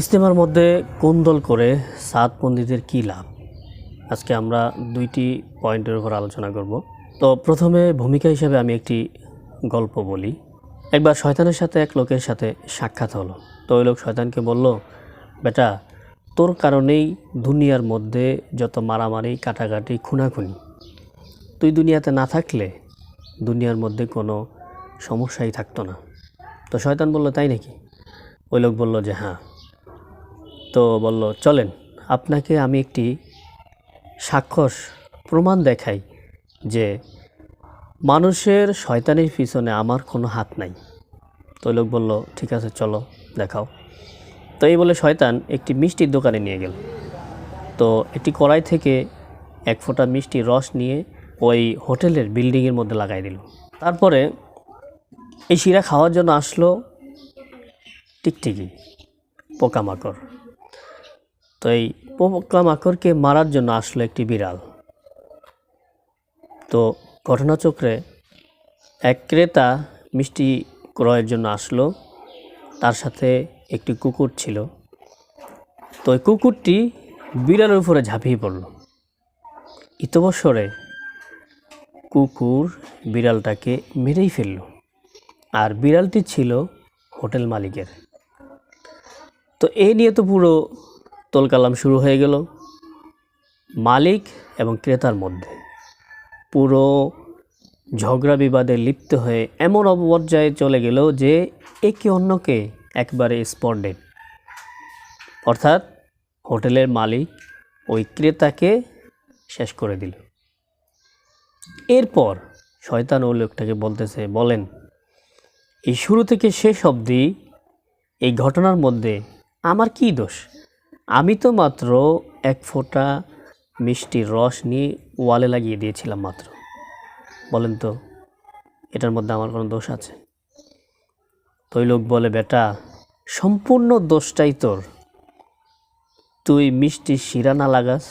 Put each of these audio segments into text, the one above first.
ইস্তেমার মধ্যে কোন্দল করে সাত পণ্ডিতের কী লাভ? আজকে আমরা দুইটি পয়েন্টের উপর আলোচনা করব। তো প্রথমে ভূমিকা হিসেবে আমি একটি গল্প বলি। একবার শয়তানের সাথে এক লোকের সাথে সাক্ষাৎ হলো। তো ওই লোক শয়তানকে বলল, বেটা, তোর কারণেই দুনিয়ার মধ্যে যত মারামারি, কাটাকাটি, খুনাখুনি, তুই দুনিয়াতে না থাকলে দুনিয়ার মধ্যে কোনো সমস্যাই থাকতো না। তো শয়তান বলল, তাই নাকি? ওই লোক বলল যে হ্যাঁ। তো বলল, চলেন, আপনাকে আমি একটি সাক্ষস প্রমাণ দেখাই যে মানুষের শয়তানের পিছনে আমার কোনো হাত নাই। তো লোক বলল, ঠিক আছে, চলো, দেখাও। তো এই বলে শয়তান একটি মিষ্টির দোকানে নিয়ে গেল। তো একটি কড়াই থেকে এক ফোঁটা মিষ্টি রস নিয়ে ওই হোটেলের বিল্ডিংয়ের মধ্যে লাগাই দিল। তারপরে এই শিরা খাওয়ার জন্য আসলো টিকটিকি, পোকামাকড়। তো এই পোকামাকড়কে মারার জন্য আসলো একটি বিড়াল। তো ঘটনাচক্রে এক ক্রেতা মিষ্টি ক্রয়ের জন্য আসলো। তার সাথে একটি কুকুর ছিল। তো ওই কুকুরটি বিড়ালের উপরে ঝাঁপিয়ে পড়ল। ইতবৎসরে কুকুর বিড়ালটাকে মেরেই ফেলল। আর বিড়ালটি ছিল হোটেল মালিকের। তো এই নিয়ে তো পুরো তোলকালাম শুরু হয়ে গেল মালিক এবং ক্রেতার মধ্যে। পুরো ঝগড়া বিবাদে লিপ্ত হয়ে এমন অপর্যায়ে চলে গেল যে একে অন্যকে একবারে স্পট অর্থাৎ হোটেলের মালিক ওই ক্রেতাকে শেষ করে দিল। এরপর শয়তান ওই লোকটাকে বলতেছে, বলেন, এই শুরু থেকে শেষ অবধি এই ঘটনার মধ্যে আমার কি দোষ? আমি তো মাত্র এক ফোঁটা মিষ্টির রস নিয়ে ওয়ালে লাগিয়ে দিয়েছিলাম মাত্র। বলেন তো, এটার মধ্যে আমার কোনো দোষ আছে? তো লোক বলে, বেটা, সম্পূর্ণ দোষটাই তোর। তুই মিষ্টি শিরা না লাগাস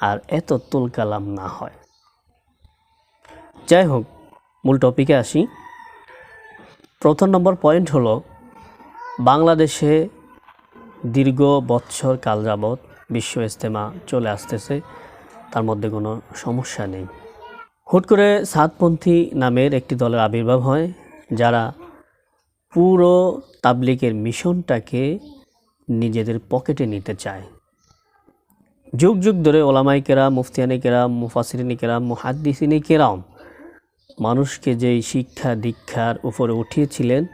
আর এত তুলকালাম না হয়। যাই হোক, মূল টপিকে আসি। প্রথম নম্বর পয়েন্ট হলো, বাংলাদেশে দীর্ঘ বৎসর কাল যাবৎ বিশ্ব ইজতেমা চলে আসতেছে, তার মধ্যে কোনো সমস্যা নেই। হুট করে সাতপন্থী নামের একটি দলের আবির্ভাব হয়, যারা পুরো তাবলিকের মিশনটাকে নিজেদের পকেটে নিতে চায়। যুগ যুগ ধরে ওলামাই কেরাম, মুফতিয়ানি কেরাম মুফাসিরিনী কেরাম, মুহাদ্দিসিনী কেরাম মানুষকে যেই শিক্ষা দীক্ষার উপরে উঠিয়েছিলেন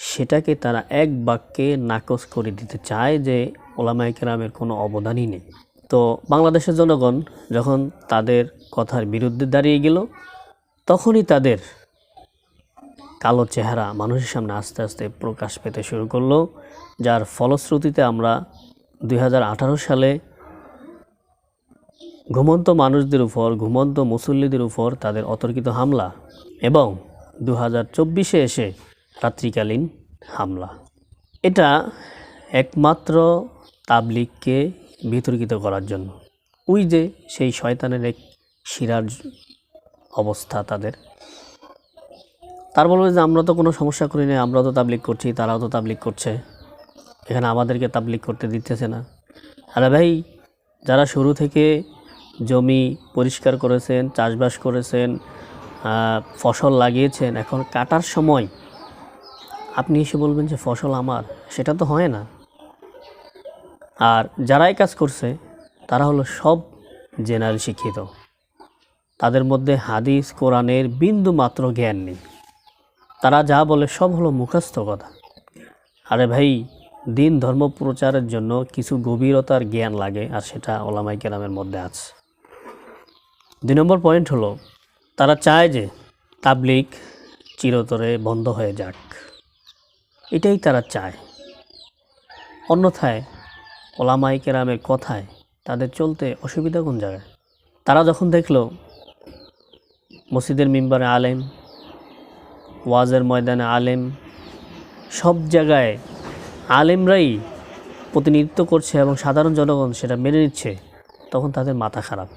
সেটাকে তারা এক বাক্যে নাকচ করে দিতে চায় যে ওলামাই কেরামের কোনো অবদানই নেই। তো বাংলাদেশের জনগণ যখন তাদের কথার বিরুদ্ধে দাঁড়িয়ে গেল, তখনই তাদের কালো চেহারা মানুষের সামনে আস্তে আস্তে প্রকাশ পেতে শুরু করল, যার ফলশ্রুতিতে আমরা দু হাজার আঠারো সালে ঘুমন্ত মানুষদের উপর, ঘুমন্ত মুসল্লিদের উপর তাদের অতর্কিত হামলা এবং দু হাজার এসে রাত্রিকালীন হামলা। এটা একমাত্র তাবলিগকে বিতর্কিত করার জন্য। ওই যে সেই শয়তানের এক শিরার অবস্থা তাদের। তার বলবে যে, আমরা তো কোনো সমস্যা করি না আমরা তো তাবলিগ করছি, তারাও তো তাবলিগ করছে। এখানে আমাদেরকে তাবলিগ করতে দিতেছে না। আরে ভাই, যারা শুরু থেকে জমি পরিষ্কার করেছেন, চাষবাস করেছেন ফসল লাগিয়েছেন, এখন কাটার সময় আপনি এসে বলবেন যে ফসল আমার, সেটা তো হয় না। আর যারাই কাজ করছে, তারা হলো সব জেনারেল শিক্ষিত। তাদের মধ্যে হাদিস, কোরআনের বিন্দু মাত্র জ্ঞান নেই। তারা যা বলে সব হলো মুখস্থ কথা। আরে ভাই, দিন ধর্ম প্রচারের জন্য কিছু গভীরতার জ্ঞান লাগে, আর সেটা ওলামাই কেরামের মধ্যে আছে। দুই নম্বর পয়েন্ট হলো, তারা চায় যে তাবলিক চিরতরে বন্ধ হয়ে যাক। এটাই তারা চায়। অন্যথায় ওলামাই কেরামের কথায় তাদের চলতে অসুবিধা কোন জায়গায়? তারা যখন দেখল মসজিদের মিম্বারে আলেম, ওয়াজের ময়দানে আলেম, সব জায়গায় আলেমরাই প্রতিনিধিত্ব করছে এবং সাধারণ জনগণ সেটা মেনে নিচ্ছে, তখন তাদের মাথা খারাপ।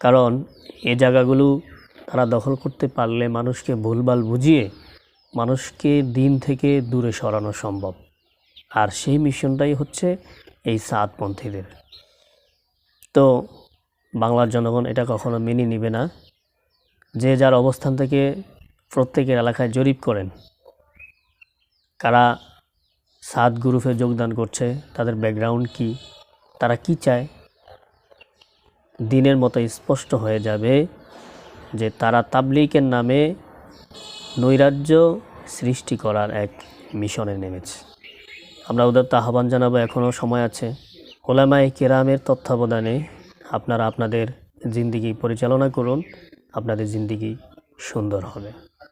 কারণ এ জায়গাগুলো তারা দখল করতে পারলে মানুষকে ভুলভাল বুঝিয়ে মানুষকে দিন থেকে দূরে সরানো সম্ভব। আর সেই মিশনটাই হচ্ছে এই সাতপন্থীদের তো বাংলার জনগণ এটা কখনো মেনে নিবে না। যে যার অবস্থান থেকে প্রত্যেকের এলাকায় জরিপ করেন, কারা সাত গ্রুপে যোগদান করছে, তাদের ব্যাকগ্রাউন্ড কি, তারা কি চায়, দিনের মতো স্পষ্ট হয়ে যাবে যে তারা তাবলিকের নামে নৈরাজ্য সৃষ্টি করার এক মিশনে নেমেছে। আমরা ওদের তো আহ্বান জানাব এখনও সময় আছে। ওলামায় কেরামের তত্ত্বাবধানে আপনারা আপনাদের জিন্দিগি পরিচালনা করুন, আপনাদের জিন্দিগি সুন্দর হবে।